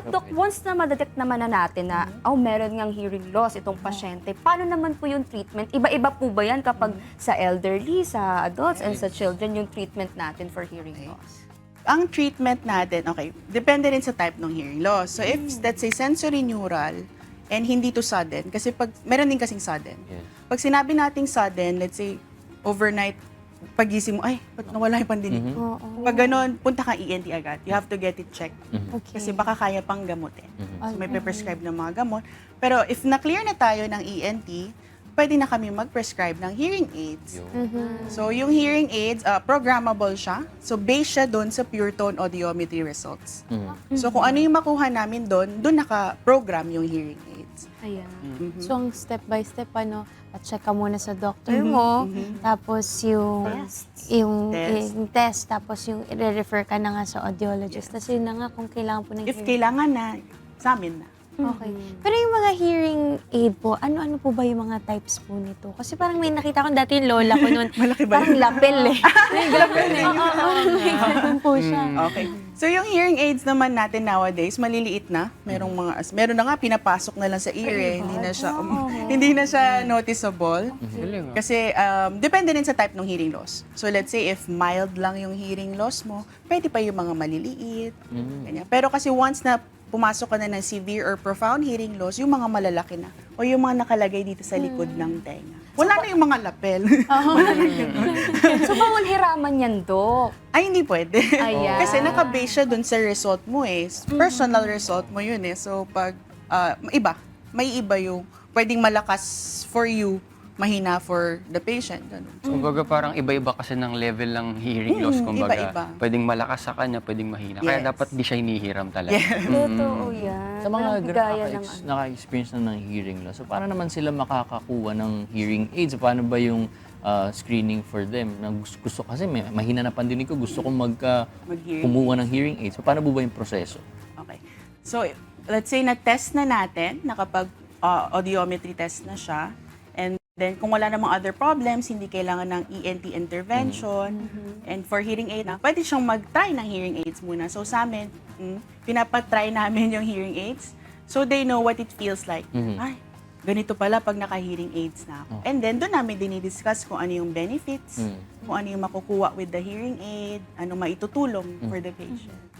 At Dok, Okay. once na madetect naman na natin na, oh, meron ngang hearing loss itong pasyente, paano naman po yung treatment? Iba-iba po ba yan kapag sa elderly, sa adults, and sa children, yung treatment natin for hearing loss? Ang treatment natin, okay, depende rin sa type ng hearing loss. So if, let's say, sensory neural, and hindi to sudden, kasi pag, meron din kasing sudden. Pag sinabi nating sudden, let's say, overnight, pagising mo, ay, ba't nawala yung pandinig Mhm. ko? Oo. Pag ganun, punta ka ENT agad. You have to get it checked. Mhm. Okay. Kasi baka kaya pang gamutin. Mhm. So may prescribe ng mga gamot. Pero if na-clear na tayo ng ENT, pwede na kami mag-prescribe ng hearing aids. So yung hearing aids, uh, programmable siya. So based siya doon sa pure tone audiometry results. So kung ano yung makuha namin doon, doon naka-program yung hearing aids. Ayan. Mhm. So, ang step by step, ano, at-check ka muna sa doctor Mhm, mo, mhm. tapos yung, Tests. yung, Test. yung test, tapos yung i-refer ka na nga sa audiologist. Tapos yun na nga kung kailangan po ng If kailangan na, sa amin na. Okay. Pero yung mga hearing aid po, ano-ano po ba yung mga types po nito? Kasi parang may nakita ko dati yung lola ko noon. Malaki ba parang yun? lapel eh. May lapel eh. Oo, oo, may ganun po siya. Okay. So yung hearing aids naman natin nowadays, maliliit na. Merong mga meron na nga pinapasok na lang sa ear eh. Hindi na siya hindi na siya noticeable. Galing ah. Kasi um, depende rin sa type ng hearing loss. So let's say if mild lang yung hearing loss mo, pwede pa yung mga maliliit. Mhm. Ganyan. Pero kasi once na pumasok ka na ng severe or profound hearing loss, yung mga malalaki na o yung mga nakalagay dito sa likod ng tenga. Wala na yung mga lapel. Wala na yun. so, bawal hiraman yan, Dok. Ay, hindi pwede. Ayan. Kasi nakabase siya dun sa result mo eh. Personal result mo yun eh. So, pag ah, iba, may iba yung pwedeng malakas for you, mahina for the patient. Ganun. Kumbaga parang iba-iba kasi ng level ng hearing loss. Mm, Kumbaga, iba-iba. pwedeng malakas sa kanya, pwedeng mahina. Kaya Yes. dapat di siya hinihiram talaga. Yeah. Totoo yan. Sa mga Walang ganun higaya ng naka-ex- ano. naka-experience na ng hearing loss, so paano naman sila makakakuha ng hearing aids? Paano ba yung ah, screening for them? Na gusto, gusto kasi may, mahina na pandinig ko, gusto kong magka, Mag-hearing kumuha ng hearing aids. So paano ba yung proseso? Okay. So, let's say na-test na natin, nakapag uh, audiometry test na siya, then kung wala namang other problems, hindi kailangan ng ENT intervention, and for hearing aid, na, pwede siyang mag-try ng hearing aids muna. So sa amin, mm, pinapatry namin yung hearing aids, so they know what it feels like. Mhm. Ay, ganito pala pag naka-hearing aids na ako. And then, doon namin dinidiscuss kung ano yung benefits, Mm. kung ano yung makukuha with the hearing aid, ano maitutulong for the patient. May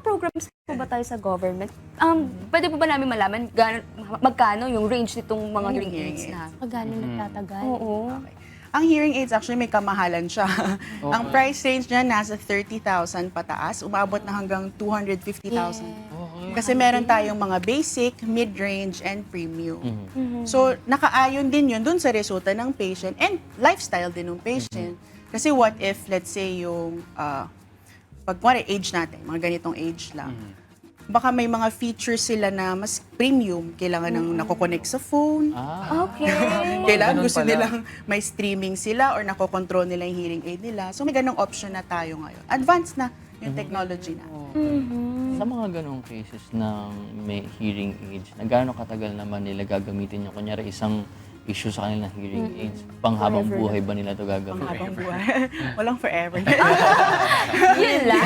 mga programs po ba tayo sa government? Um, pwede po ba namin malaman gaano, magkano yung range nitong mga Yung hearing hearing aids aids. na? Pagano nagtatagal? Oo. Okay. Ang hearing aids actually may kamahalan siya. Ang price range niya nasa 30,000 pataas, umabot na hanggang 250,000. Kasi meron tayong mga basic, mid-range, and premium. So, nakaayon din yun dun sa resulta ng patient and lifestyle din ng patient. Kasi what if, let's say, yung, uh, pag kuwari, age natin, mga ganitong age lang, baka may mga features sila na mas premium, kailangan nang nakokonect sa phone, Ah, Okay. kailangan ganun gusto pala. nilang may streaming sila or nakokontrol nila yung hearing aid nila. So may ganong option na tayo ngayon. Advanced na yung technology na. sa mga ganong cases ng may hearing aids, na gaano katagal naman nila gagamitin yung kunyari isang issue sa kanilang hearing aids? Panghabang buhay ba nila ito Ang gagamitin? habang buhay. Walang forever. Yun lang.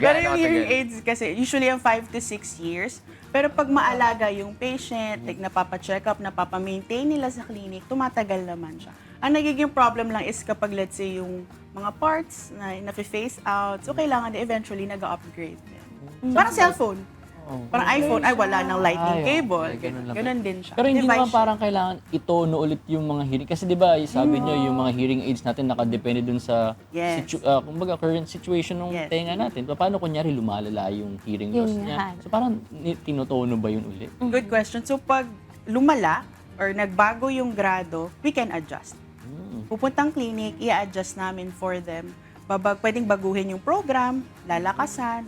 Pero yung hearing aids kasi, usually yung 5 to 6 years. Pero pag maalaga yung patient, like napapacheck up, napapamaintain nila sa clinic, tumatagal naman siya. Ang nagiging problem lang is kapag let's say yung mga parts na na-face out, so kailangan din eventually nag-upgrade din. Parang cellphone. Oo. Parang iPhone, ay wala ng lightning Ay, cable. ay, ganun lang. Ganun din siya. Pero hindi Device naman siya. parang kailangan itono ulit yung mga hearing. Kasi di ba, sabi nyo, yung mga hearing aids natin nakadepende dun sa Yes. situ- ah, kumbaga, current situation ng Yes. tenga natin. Paano kunyari lumalala yung hearing Yun loss niya? So parang ni- tinotono ba yun ulit? Good question. So pag lumala or nagbago yung grado, we can adjust. Hmm. Pupuntang clinic, i-adjust namin for them. Babag, pwedeng baguhin yung program, lalakasan.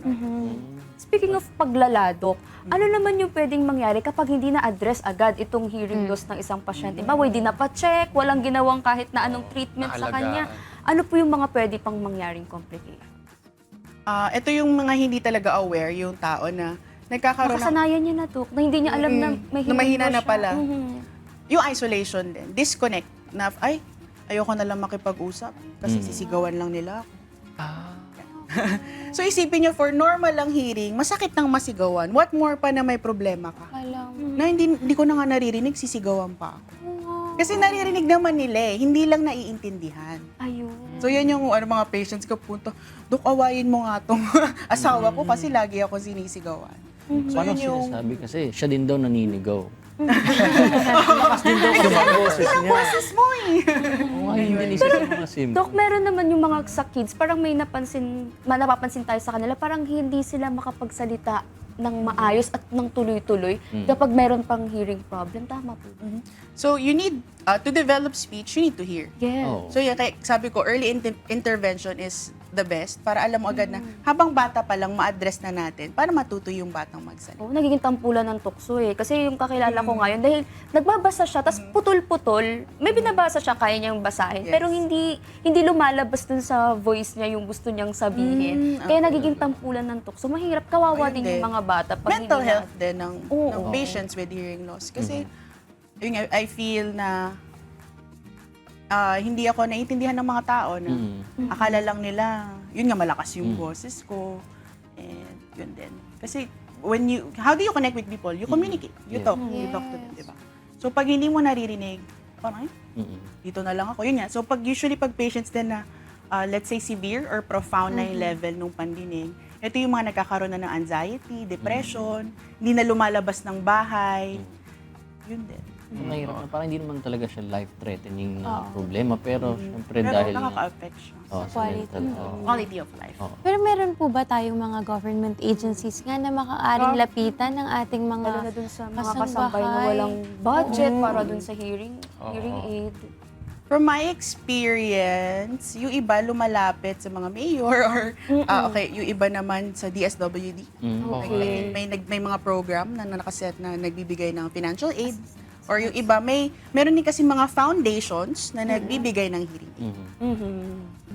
Speaking of paglaladok, ano naman yung pwedeng mangyari kapag hindi na-address agad itong hearing loss ng isang pasyente? Ba, hindi na pa-check, walang ginawang kahit na anong treatment sa kanya. Ano po yung mga pwede pang mangyaring complication? Ah, ito yung mga hindi talaga aware yung tao na nagkakaroon ng Nakasanayan niya na to, na hindi niya alam na Mm, may na hearing mahina loss na siya. pala. Mhm. yung isolation din, disconnect na ay ayoko na lang makipag-usap kasi sisigawan lang nila ako. so isipin nyo, for normal lang hearing, masakit ng masigawan. What more pa na may problema ka? Alam. Na hindi, hindi ko na nga naririnig, sisigawan pa ako. Kasi naririnig naman nila eh, hindi lang naiintindihan. Ayun. So yan yung ano, mga patients ko punto, Dok, awayin mo nga tong asawa ko kasi lagi ako sinisigawan. So Paano yun yung... sinasabi? Kasi siya din daw naninigaw. Malakas din daw kasi ang boses niya. Boses mo eh. Oo nga, hindi isa sa mga symptoms. Dok, meron naman yung mga sa kids, parang may napansin, napapansin tayo sa kanila, parang hindi sila makapagsalita ng maayos at ng tuloy-tuloy kapag meron pang hearing problem. Tama po. ba? So you need, uh, to develop speech, you need to hear. Yes. Oo. So yan, kaya sabi ko, early inter- intervention is the best para alam mo agad na habang bata pa lang ma-address na natin para matuto yung batang magsalita. Oo, nagiging tampulan ng tukso eh. Kasi yung kakilala ko ngayon, dahil nagbabasa siya, tapos putol-putol, may binabasa siya, kaya niyang basahin. Yes. Pero hindi hindi lumalabas dun sa voice niya yung gusto niyang sabihin. Mm, Kaya nagiging tampulan ng tukso. Mahirap, kawawa Ayun din din. yung mga bata. Pag Mental hindi health din ng, Oo. ng patients with hearing loss. Kasi, yun nga, I feel na ah, hindi ako naiintindihan ng mga tao na Mm. akala lang nila, yun nga, malakas yung boses ko. And yun din. Kasi, when you, how do you connect with people? You communicate. You Yeah. talk. You talk to them, di ba? So, pag hindi mo naririnig, parang, ay, Mm-mm. dito na lang ako. Yun nga. So pag usually pag patients din na uh, let's say severe or profound na yung level ng pandinig, ito yung mga nagkakaroon na ng anxiety, depression, hindi na lumalabas ng bahay. Yun din. Ang mahirap na parang hindi naman talaga siya life-threatening na problema, pero syempre Pero dahil nakaka-affect siya. oh, sa Quality. mental, oh. Quality of life. Oo. Pero meron po ba tayong mga government agencies nga na makaaring lapitan ng ating Lalo na mga dun sa mga Kasambahay. kasambay na walang budget Oo. para dun sa hearing Oo. hearing aid. From my experience, yung iba lumalapit sa mga mayor or ah, okay, yung iba naman sa DSWD. Mm. Like, may, may, nag- may mga program na, na nakaset na nagbibigay ng financial aid. Or yung iba, may meron din kasi mga foundations na nagbibigay ng hearing aid. Mhm.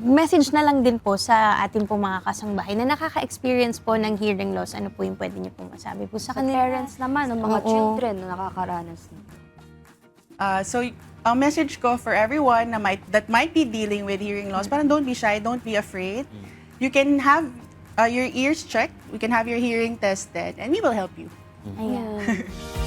message na lang din po sa ating po mga kasangbahay na nakaka-experience po ng hearing loss. Ano po yung pwede niyo po masabi po sa Sa kanila? parents naman, ng mga Oo. children na nakakaranas. Ah, so, ang message ko for everyone na might, that might be dealing with hearing loss, parang don't be shy, don't be afraid. You can have uh, your ears checked, we can have your hearing tested, and we will help you. Ayan.